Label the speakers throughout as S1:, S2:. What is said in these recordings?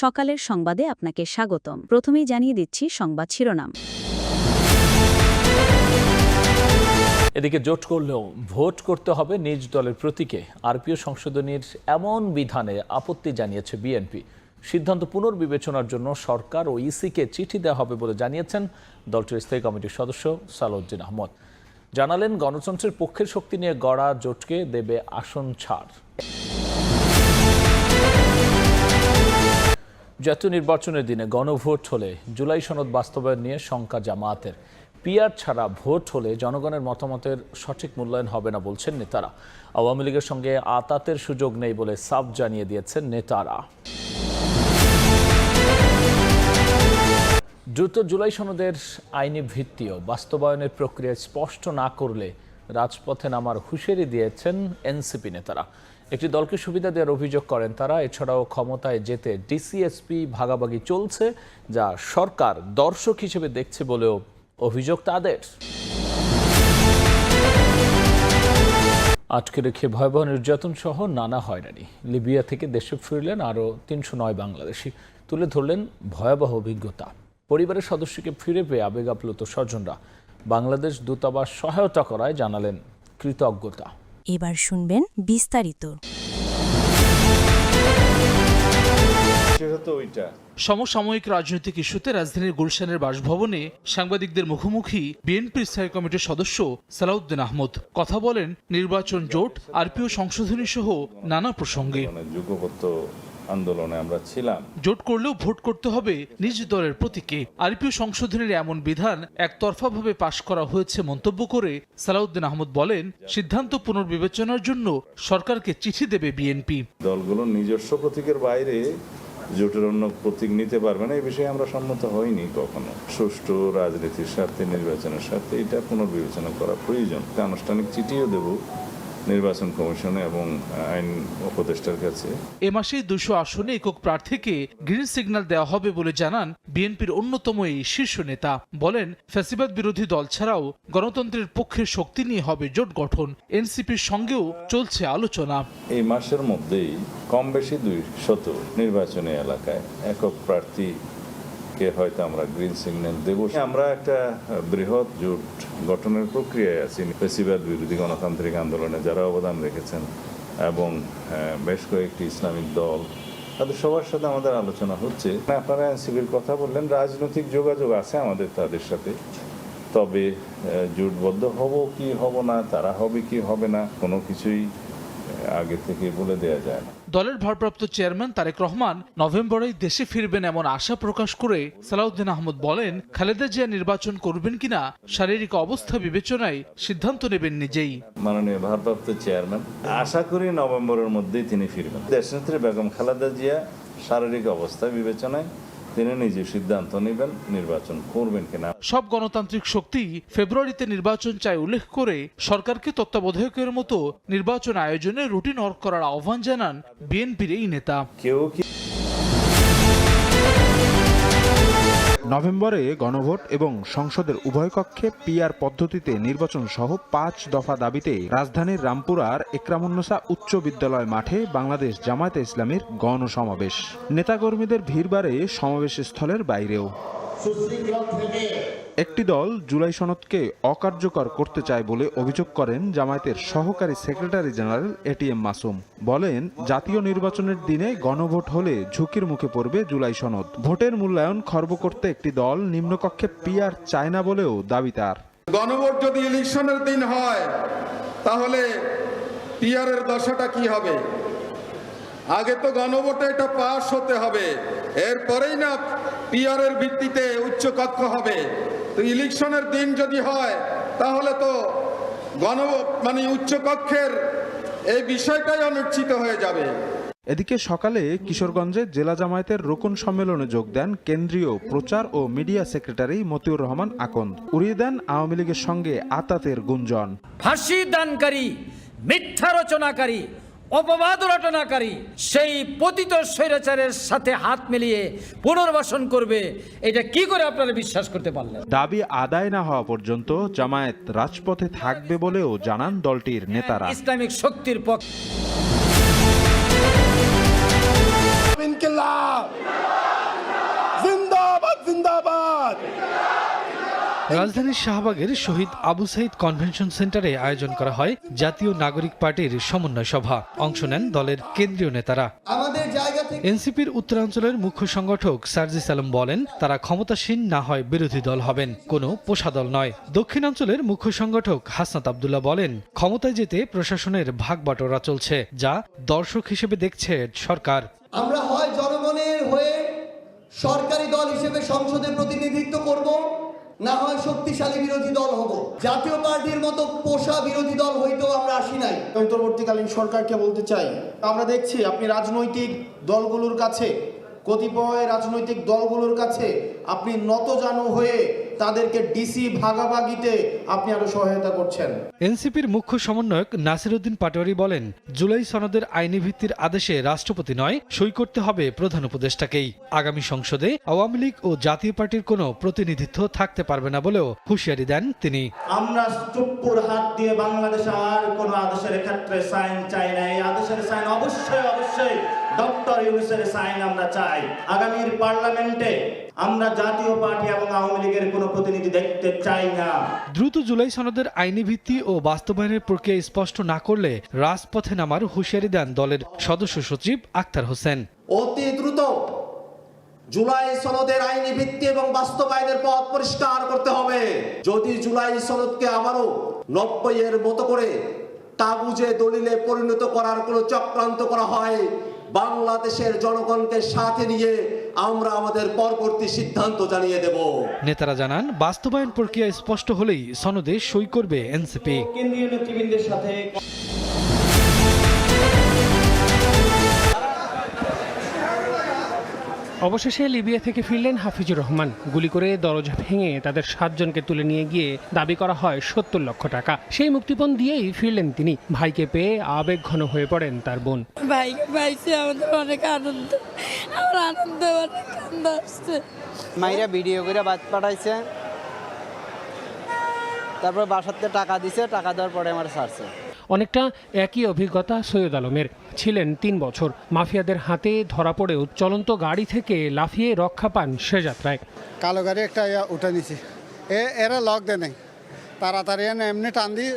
S1: সকালের সংবাদে আপনাকে স্বাগতম। প্রথমেই জানিয়ে দিচ্ছি সংবাদ শিরোনাম।
S2: এদিকে জোট করলেও ভোট করতে হবে নিজ দলের প্রতীকে। আরপিও সংশোধনীর এমন বিধানে আপত্তি জানিয়েছে বিএনপি। সিদ্ধান্ত পুনর্বিবেচনার জন্য সরকার ও ইসিকে চিঠি দেওয়া হবে বলে জানিয়েছেন দলটির স্থায়ী কমিটির সদস্য সালাউদ্দিন আহমদ। জানালেন গণতন্ত্রের পক্ষের শক্তি নিয়ে গড়া জোটকে দেবে আসন ছাড়। জাতীয় নির্বাচনের দিনে গণভোট হলে জুলাই সনদ বাস্তবায়ন নিয়ে শঙ্কা জামায়াতের। পিয়ার ছাড়া ভোট হলে জনগণের মতামতের সঠিক মূল্যায়ন হবে না বলছেন নেতারা। আওয়ামী লীগের সঙ্গে আতাতের সুযোগ নেই বলে সাফ জানিয়ে দিয়েছেন নেতারা। দ্রুত জুলাই সনদের আইনি ভিত্তিও বাস্তবায়নের প্রক্রিয়া স্পষ্ট না করলে রাজপথে নামার হুঁশিয়ারি দিয়েছেন এনসিপি নেতারা। একটি দলকে সুবিধা দেওয়ার অভিযোগ করেন তারা। এছাড়াও ক্ষমতায় যেতে ডিসিএসপি ভাগাভাগি চলছে, যা সরকার দর্শক হিসেবে দেখছে বলেও অভিযোগ তাদের। আটকে রেখে ভয়াবহ নির্যাতন সহ নানা হয়রানি। লিবিয়া থেকে দেশে ফিরলেন আরও তিনশো নয় বাংলাদেশি। তুলে ধরলেন ভয়াবহ অভিজ্ঞতা। পরিবারের সদস্যকে ফিরে পেয়ে আবেগ আপ্লুত স্বজনরা। বাংলাদেশ দূতাবাস সহায়তা করায় জানালেন কৃতজ্ঞতা।
S1: এবার শুনবেন বিস্তারিত।
S3: সমসাময়িক রাজনৈতিক ইস্যুতে রাজধানীর গুলশানের বাসভবনে সাংবাদিকদের মুখোমুখি বিএনপি স্থায়ী কমিটির সদস্য সালাউদ্দিন আহমদ। কথা বলেন নির্বাচন জোট আরপিও সংশোধনী সহ নানা প্রসঙ্গে।
S4: মানে আন্দোলনে আমরা ছিলাম।
S3: জোট করলেও ভোট করতে হবে নিজ দলের প্রতীকে। আরপিও সংশোধনের এমন বিধান একতরফাভাবে পাশ করা হয়েছে মন্তব্য করে সালাউদ্দিন আহমদ বলেন সিদ্ধান্ত পুনর্বিবেচনার জন্য সরকারকে চিঠি দেবে বিএনপি।
S4: দলগুলো নিজস্ব প্রতীকের বাইরে জোটের অন্য প্রতীক নিতে পারবে না এই বিষয়ে আমরা সম্মত হইনি কখনো। সুষ্ঠু রাজনীতির স্বার্থে নির্বাচনের স্বার্থে এটা পুনর্বিবেচনা করা প্রয়োজন। আনুষ্ঠানিক চিঠিও দেব। নির্বাচন কমিশনে এবং আইন উপদেষ্টার কাছে।
S3: এ মাসে দুশো আসনে একক প্রার্থীকে গ্রিন সিগন্যাল দেওয়া হবে বলে জানান বিএনপির অন্যতম এই শীর্ষ নেতা। বলেন ফ্যাসিবাদ বিরোধী দল ছাড়াও গণতন্ত্রের পক্ষের শক্তি নিয়ে হবে জোট গঠন। এনসিপির সঙ্গেও চলছে আলোচনা।
S4: এই মাসের মধ্যেই কম বেশি দুই শত নির্বাচনী এলাকায় একক প্রার্থীকে হয়তো আমরা গ্রিন সিগন্যাল দেব। আমরা একটা বৃহৎ জোট গঠনের প্রক্রিয়ায় আছি। পেশিবাদ বিরোধী গণতান্ত্রিক আন্দোলনে যারা অবদান রেখেছেন এবং বেশ কয়েকটি ইসলামিক দল, তাদের সবার সাথে আমাদের আলোচনা হচ্ছে। আপনারা এনসিবির কথা বললেন, রাজনৈতিক যোগাযোগ আছে আমাদের, তাদের সাথে। তবে জোটবদ্ধ হব কি হব না, তারা হবে কি হবে না, কোনো কিছুই আগে থেকে বলে দেয়া যায় না।
S3: দলের ভারপ্রাপ্ত চেয়ারম্যান তারেক রহমান নভেম্বরেই দেশে ফিরবেন এমন আশা প্রকাশ করে সালাউদ্দিন আহমদ বলেন, খালেদা জিয়া নির্বাচন করবেন কিনা, শারীরিক অবস্থা বিবেচনায় সিদ্ধান্ত নেবেন নিজেই।
S4: মাননীয় ভারপ্রাপ্ত চেয়ারম্যান, আশা করি নভেম্বরের মধ্যেই তিনি ফিরবেন। দেশনেত্রী বেগম খালেদা জিয়া শারীরিক অবস্থা বিবেচনায় তিনি নিজে সিদ্ধান্ত নেবেন নির্বাচন করবেন কিনা।
S3: সব গণতান্ত্রিক শক্তি ফেব্রুয়ারিতে নির্বাচন চাই উল্লেখ করে সরকারকে তত্ত্বাবধায়কের মতো নির্বাচন আয়োজনে রুটিন অর্ক করার আহ্বান জানান বিএনপির এই নেতা।
S4: কেউ কি
S5: নভেম্বরে গণভোট এবং সংসদের উভয় কক্ষে পিআর পদ্ধতিতে নির্বাচন সহ পাঁচ দফা দাবিতে রাজধানীর রামপুরার একরামুন্নসা উচ্চ বিদ্যালয় মাঠে বাংলাদেশ জামায়াতে ইসলামের গণসমাবেশ। নেতাকর্মীদের ভিড় বাড়ে সমাবেশ স্থলের বাইরেও। একটি দল জুলাই সনদকে অকার্যকর করতে চায় বলে অভিযোগ করেন জামায়াতের সহকারী সেক্রেটারি জেনারেল এটিএম মাসুম। বলেন, জাতীয় নির্বাচনের দিনে গণভোট হলে ঝুঁকির মুখে পড়বে জুলাই সনদ। ভোটের মূল্যায়ন খর্ব করতে একটি দল নিম্নকক্ষে পিয়ার চায় না বলেও দাবি তার।
S6: গণভোট যদি ইলেকশনের দিন হয়, তাহলে পিয়ারের দশাটা কি হবে? আগে তো গণভোটে এটা পাশ হতে হবে। এরপরেই না পিয়ারের ভিত্তিতে উচ্চ কক্ষ হবে। তো ইলেকশনের দিন যদি হয় তাহলে তো গণ মানে উচ্চকক্ষের এই বিষয়টাই অনিশ্চিত হয়ে যাবে।
S5: এদিকে সকালে কিশোরগঞ্জে জেলা জামায়াতের রোকন সম্মেলনে যোগ দেন কেন্দ্রীয় প্রচার ও মিডিয়া সেক্রেটারি মতিউর রহমান আকন্দ। উড়িয়ে দেন আওয়ামী লীগের সঙ্গে আতাতের গুঞ্জন।
S7: ফাঁসি দানকারী মিথ্যা রচনাকারী অপবাদ রটনাকারী সেই পতিত স্বৈরাচারের সাথে হাত মিলিয়ে পুনর্বাসন করবে এটা কি করে আপনারা বিশ্বাস করতে পারলেন?
S5: দাবি আদায় না হওয়া পর্যন্ত জামায়াত রাজপথে থাকবে বলেও জানান দলটির নেতারা।
S7: ইসলামিক শক্তির পক্ষে
S8: রাজধানীর শাহবাগের শহীদ আবু সাইদ কনভেনশন সেন্টারে আয়োজন করা হয় জাতীয় নাগরিক পার্টির সমন্বয় সভা। অংশ নেন দলের কেন্দ্রীয় নেতারা। এনসিপির উত্তরাঞ্চলের মুখ্য সংগঠক সার্জিস আলম বলেন তারা ক্ষমতাসীন না হয় বিরোধী দল হবেন কোনো পোষা দল নয়। দক্ষিণাঞ্চলের মুখ্য সংগঠক হাসনাত আবদুল্লাহ বলেন ক্ষমতায় যেতে প্রশাসনের ভাগ বাটোয়ারা চলছে যা দর্শক হিসেবে দেখছে সরকার।
S9: আমরা হয় জনগণের হয়ে সরকারি দল হিসেবে সংসদে প্রতিনিধিত্ব করব না হয় শক্তিশালী বিরোধী দল হব। জাতীয় পার্টির মতো পোষা বিরোধী দল হইতেও আমরা আসি নাই।
S10: অন্তর্বর্তীকালীন সরকারকে বলতে চাই, আমরা দেখছি আপনি রাজনৈতিক দলগুলোর কাছে, কতিপয় রাজনৈতিক দলগুলোর কাছে আপনি নতজানু হয়ে তাদেরকে ডিসি ভাগাভাগিতে আপনি আরও সহায়তা করছেন।
S8: এনসিপির মুখ্য সমন্বয়ক নাসিরউদ্দিন পাটোয়ারি বলেন জুলাই সনদের আইনি ভিত্তির আদেশে রাষ্ট্রপতি নয় সই করতে হবে প্রধান উপদেষ্টাকেই। আগামী সংসদে আওয়ামী লীগ ও জাতীয় পার্টির কোনো প্রতিনিধিত্ব থাকতে পারবে না বলেও হুঁশিয়ারি দেন তিনি।
S10: আমরা চুপ্পুর হাত দিয়ে বাংলাদেশে আর কোনো আদেশের ক্ষেত্রে সাইন চাই না। এই আদেশের সাইন অবশ্যই অবশ্যই ডক্টর ইউনুসের সাইন আমরা চাই। আগামীর পার্লামেন্টে আমরা জাতীয় পার্টি এবং আওয়ামী লীগের কোনো প্রতিনিধি দেখতে চাই না।
S8: দ্রুত জুলাই সনদের আইনি ভিত্তি ও বাস্তবায়নের প্রক্রিয়া স্পষ্ট না করলে রাজপথে নামার হুঁশিয়ারি দেন দলের সদস্য সচিব আক্তার হোসেন।
S10: অতি দ্রুত জুলাই সনদের আইনি ভিত্তি এবং বাস্তবায়নের পথ পরিষ্কার করতে হবে। যদি জুলাই সনদকে আবারও নব্বই এর মতো করে কাগুজে দলিলে পরিণত করার কোনো চক্রান্ত করা হয় বাংলাদেশের জনগণকে সাথে নিয়ে আমরা আমাদের পরবর্তী সিদ্ধান্ত জানিয়ে দেব।
S8: নেতারা জানান বাস্তবায়ন প্রক্রিয়া স্পষ্ট হলেই সনদে সই করবে এনসিপি।
S10: কেন্দ্রীয় নেতৃবৃন্দের সাথে
S11: অবশেষে লিবিয়া থেকে ফিরলেন হাফিজুর রহমান। গুলি করে দরজা ভেঙে তাদের সাতজনকে তুলে নিয়ে গিয়ে দাবি করা হয় সত্তর লক্ষ টাকা। সেই মুক্তিপণ দিয়েই ফিরলেন তিনি। ভাইকে পেয়ে আবেগ ঘন হয়ে পড়েন তার বোন।
S12: ভাইকে পাইছি আমাদের অনেক আনন্দ। আমার আনন্দ অনেক
S1: মাইরা ভিডিও করে বাদ পাঠাইছে। তারপর বাসাতে টাকা দিছে টাকা দেওয়ার পরে আমার ছাড়ছে
S11: অনেকটা একই অভিজ্ঞতা সৈয়দ আলমের। ছিলেন তিন বছর। মাফিয়াদের হাতে ধরা পড়েও চলন্ত গাড়ি থেকে লাফিয়ে রক্ষা পান সে যাত্রায়।
S10: কালো গাড়ি একটা উঠে নিছি। এরা লক দেয় নাই। তাড়াতাড়ি এমনি টান দিয়ে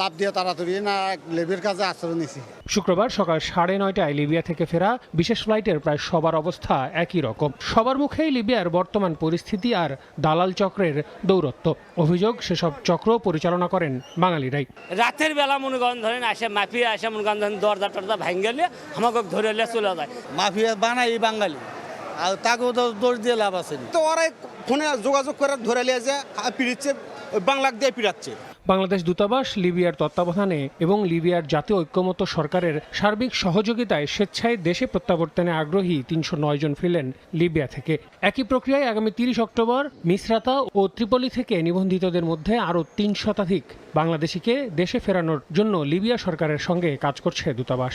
S10: লাভ দিয়ে তাড়াতাড়ি না লেবের কাছে আশ্রয় নিছি।
S11: শুক্রবার সকাল সাড়ে নয়টায় লিবিয়া থেকে ফেরা বিশেষ ফ্লাইটের প্রায় সবার অবস্থা একই রকম। সবার মুখেই লিবিয়ার বর্তমান পরিস্থিতি আর দালাল চক্রের দৌরত্ব। অভিযোগ সেসব চক্র পরিচালনা করেন বাঙালিরাই।
S1: রাতের বেলা মনে করেন ধরেন আসে মাফিয়া আসে মনে করেন ধরেন দরজা টরজা ভাঙ গেলে আমাকে ধরে এলে চলে যায়। মাফিয়া বানাই বাঙালি। আর তাকেও তো দোষ দিয়ে লাভ আছে
S10: তো ওরাই ফোনে যোগাযোগ করে ধরে নিয়ে যে পিড়িচ্ছে বাংলাক দিয়ে পিড়াচ্ছে।
S11: বাংলাদেশ দূতাবাস, লিবিয়ার তত্ত্বাবধানে এবং লিবিয়ার জাতীয় ঐক্যমত্য সরকারের সার্বিক সহযোগিতায় স্বেচ্ছায় দেশে প্রত্যাবর্তনে আগ্রহী তিনশো নয় জন ফিরলেন লিবিয়া থেকে। একই প্রক্রিয়ায় আগামী তিরিশ অক্টোবর মিসরাতা ও ত্রিপলি থেকে নিবন্ধিতদের মধ্যে আরও তিন শতাধিক বাংলাদেশিকে দেশে ফেরানোর জন্য লিবিয়া সরকারের সঙ্গে কাজ করছে দূতাবাস।